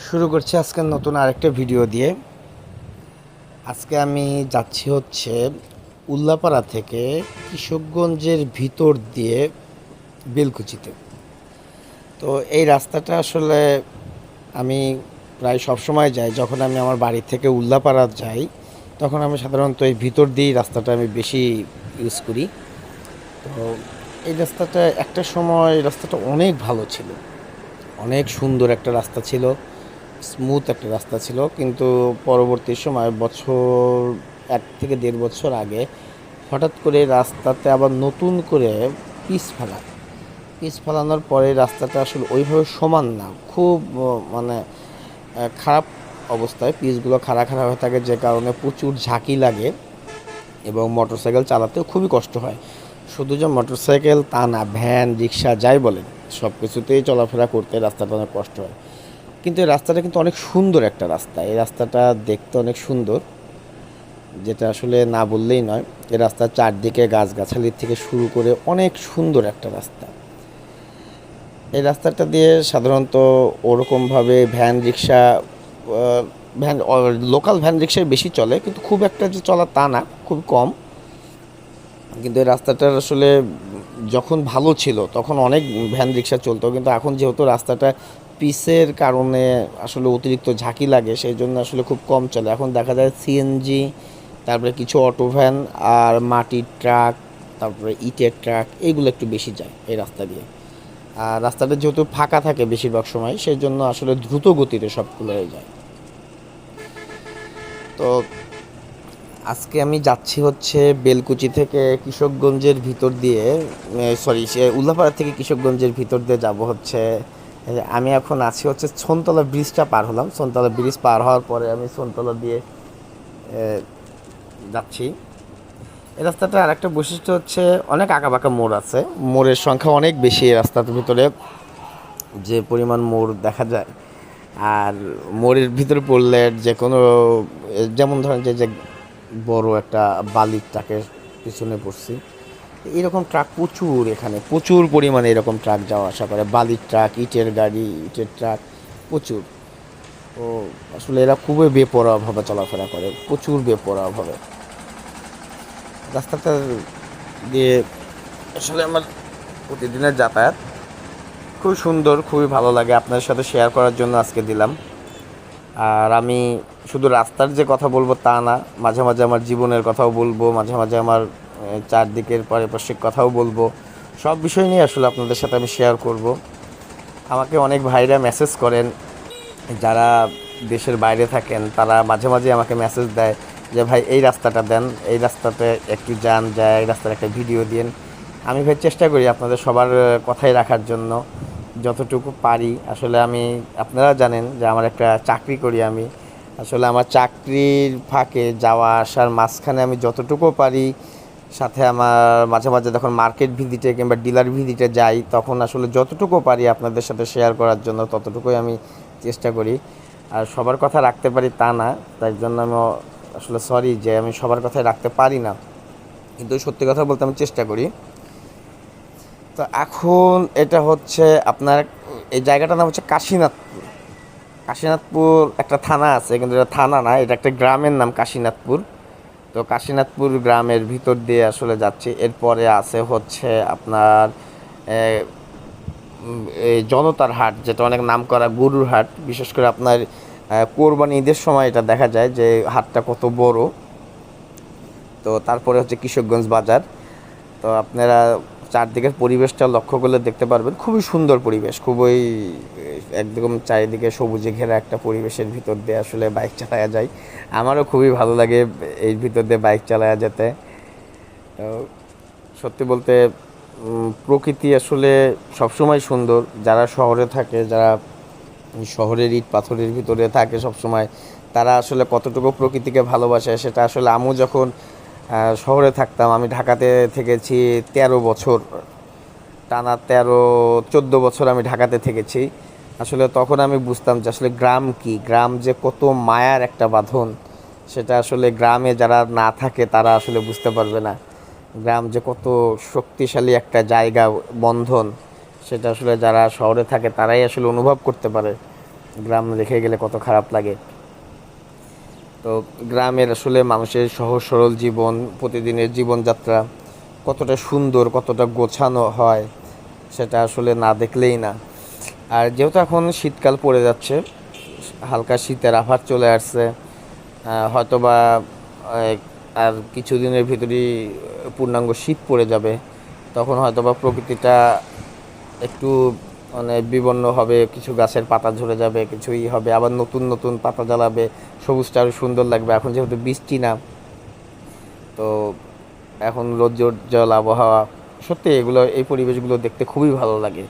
শুরু করছি আজকে নতুন আরেকটা ভিডিও দিয়ে। আজকে আমি যাচ্ছি হচ্ছে উল্লাপাড়া থেকে কিশোরগঞ্জের ভিতর দিয়ে বেলকুচিতে। তো এই রাস্তাটা আসলে আমি প্রায় সব সময় যাই, যখন আমি আমার বাড়ি থেকে উল্লাপাড়া যাই, তখন আমি সাধারণত এই ভিতর দিয়েই রাস্তাটা আমি বেশি ইউজ করি। তো এই রাস্তাটা একটা সময় রাস্তাটা অনেক ভালো ছিল, অনেক সুন্দর একটা রাস্তা ছিল। স্মুথ একটা রাস্তা ছিল, কিন্তু পরবর্তী সময় বছর এক থেকে দেড় বছর আগে হঠাৎ করে রাস্তাতে আবার নতুন করে পিচ ফেলা। পিচ ফেলানোর পরে রাস্তাটা আসলে ওইভাবে সমান না, খুব মানে খারাপ অবস্থায় পিচগুলো খাড়া খাড়া হয়ে থাকে, যে কারণে প্রচুর ঝাঁকি লাগে এবং মোটরসাইকেল চালাতেও খুবই কষ্ট হয়। শুধু যে মোটরসাইকেল তা না ভ্যান রিক্সা, যাই বলেন সব কিছুতেই চলাফেরা করতে রাস্তাটা অনেক কষ্ট হয়। কিন্তু এই রাস্তাটা কিন্তু অনেক সুন্দর একটা রাস্তা। এই রাস্তাটা দেখতে অনেক সুন্দর, যেটা আসলে না বললেই নয়। এই রাস্তার চারদিকে গাছগাছালির থেকে শুরু করে অনেক সুন্দর একটা রাস্তা। এই রাস্তাটা দিয়ে সাধারণত ওরকমভাবে van rickshaw van local van রিক্সায় বেশি চলে, কিন্তু খুব একটা যে চলা তা না, খুব কম। কিন্তু এই রাস্তাটার আসলে যখন ভালো ছিল, তখন অনেক ভ্যান রিক্সা চলতো। কিন্তু এখন যেহেতু রাস্তাটা পিসের কারণে আসলে অতিরিক্ত ঝাঁকি লাগে, সেই জন্য আসলে খুব কম চলে। এখন দেখা যায় সিএনজি তারপরে কিছু অটো ভ্যান আর মাটির ট্রাক তারপরে ইটের ট্রাক এইগুলো একটু বেশি যায় এই রাস্তা দিয়ে। আর রাস্তাটা যেহেতু ফাঁকা থাকে বেশিরভাগ সময়, সেই জন্য আসলে দ্রুত গতিতে সবগুলো হয়ে যায়। তো আজকে আমি যাচ্ছি হচ্ছে বেলকুচি থেকে কৃষকগঞ্জের ভিতর দিয়ে সরি সে উল্লাপাড়া থেকে কৃষকগঞ্জের ভিতর দিয়ে যাব হচ্ছে আমি এখন আছি হচ্ছে সোনতলা ব্রিজটা পার হলাম। সোনতলা ব্রিজ পার হওয়ার পরে আমি সোনতলা দিয়ে যাচ্ছি। এই রাস্তাটা আরেকটা বৈশিষ্ট্য হচ্ছে অনেক আঁকাবাঁকা মোড় আছে। মোড়ের সংখ্যা অনেক বেশি এই রাস্তার ভিতরে, যে পরিমাণ মোড় দেখা যায়। আর মোড়ের ভিতরে পড়লে যে কোনো যেমন ধরেন যে যে বড় একটা বালির ট্রাকের পিছনে পড়ছি। এরকম ট্রাক প্রচুর এখানে। প্রচুর পরিমাণে এরকম ট্রাক যাওয়া আসা করে। বালির ট্রাক ইটের গাড়ি, ইটের ট্রাক প্রচুর। তো আসলে এরা খুবই বেপরোয়াভাবে চলাফেরা করে। প্রচুর বেপরোয়াভাবে। রাস্তাটা দিয়ে আসলে আমার প্রতিদিনের যাতায়াত খুব সুন্দর, খুবই ভালো লাগে। আপনাদের সাথে শেয়ার করার জন্য আজকে দিলাম। আর আমি শুধু রাস্তার যে কথা বলব তা না, মাঝে মাঝে আমার জীবনের কথাও বলব, মাঝে মাঝে আমার চারদিকের পারিপার্শ্বিক কথাও বলব। সব বিষয় নিয়ে আসলে আপনাদের সাথে আমি শেয়ার করব। আমাকে অনেক ভাইরা মেসেজ করেন, যারা দেশের বাইরে থাকেন, তারা মাঝে মাঝে আমাকে মেসেজ দেয় যে, ভাই, এই রাস্তাটা দেন, এই রাস্তাতে একটু যান, যায়, এই রাস্তার একটা ভিডিও দিন। আমি ভাই চেষ্টা করি আপনাদের সবার কথাই রাখার জন্য। যতটুকু পারি, আসলে আমি, আপনারা জানেন যে, আমার একটা চাকরি করি আমি। আসলে আমার চাকরির ফাঁকে যাওয়া, আসার মাঝখানে আমি যতটুকু পারি সাথে আমার মাঝে মাঝে যখন মার্কেট ভিজিটে কিংবা ডিলার ভিজিটে যাই, তখন আসলে যতটুকু পারি আপনাদের সাথে শেয়ার করার জন্য ততটুকুই আমি চেষ্টা করি। আর সবার কথা রাখতে পারি তা না তাই জন্য আমি আসলে সরি যে আমি সবার কথাই রাখতে পারি না। কিন্তু সত্যি কথা বলতে আমি চেষ্টা করি। তো এখন এটা হচ্ছে আপনার, এই জায়গাটার নাম হচ্ছে কাশীনাথপুর। কাশীনাথপুর একটা থানা আছে, কিন্তু এটা থানা না, এটা একটা গ্রামের নাম কাশীনাথপুর। তো কাশীনাথপুর গ্রামের ভিতর দিয়ে আসলে যাচ্ছি। এরপরে আছে হচ্ছে আপনার এই জনতার হাট, যেটা অনেক নাম করা গরুর হাট। বিশেষ করে আপনার কোরবানি ঈদের সময় এটা দেখা যায় যে হাটটা কত বড়। তো তারপরে হচ্ছে কিশোরগঞ্জ বাজার। তো আপনারা চারদিকের পরিবেশটা লক্ষ্য করলে দেখতে পারবেন। খুবই সুন্দর পরিবেশ, খুবই একদম চারিদিকে সবুজে ঘেরা একটা পরিবেশের ভিতর দিয়ে আসলে বাইক চালায়া যায়। আমারও খুবই ভালো লাগে এই ভিতর দিয়ে বাইক চালায়া যেতে। সত্যি বলতে প্রকৃতি আসলে সবসময় সুন্দর। যারা শহরে থাকে, যারা শহরের ইট পাথরের ভিতরে থাকে সবসময়, তারা আসলে কতটুকু প্রকৃতিকে ভালোবাসে সেটা আসলে আমিও যখন শহরে থাকতাম। আমি ঢাকাতে থেকেছি তেরো বছর। টানা তেরো, চোদ্দ বছর আমি ঢাকাতে থেকেছি। আসলে তখন আমি বুঝতাম যে আসলে গ্রাম কি? গ্রাম যে কত মায়ার একটা বাঁধন, সেটা আসলে গ্রামে যারা না থাকে তারা আসলে বুঝতে পারবে না। গ্রাম যে কত শক্তিশালী একটা জায়গা, বন্ধন, সেটা আসলে যারা শহরে থাকে তারাই আসলে অনুভব করতে পারে। গ্রাম রেখে গেলে কত খারাপ লাগে। তো গ্রামের আসলে মানুষের সহজ সরল জীবন প্রতিদিনের জীবনযাত্রা কতটা সুন্দর কতটা গোছানো হয় সেটা আসলে না দেখলেই না। আর যেহেতু এখন শীতকাল পড়ে যাচ্ছে হালকা শীতের আভার চলে আসছে হয়তোবা আহ, আর কিছুদিনের ভিতরেই পূর্ণাঙ্গ শীত পড়ে যাবে তখন হয়তোবা প্রকৃতিটা একটু মানে বিবর্ণ হবে, কিছু গাছের পাতা ঝরে যাবে, কিছু ই হবে, আবার নতুন নতুন পাতা জ্বালাবে, সবুজটা আরও সুন্দর লাগবে। এখন যেহেতু বৃষ্টি না, তো এখন রোদ জল, আবহাওয়া, সত্যি এগুলো, এই পরিবেশগুলো দেখতে খুবই ভালো লাগে।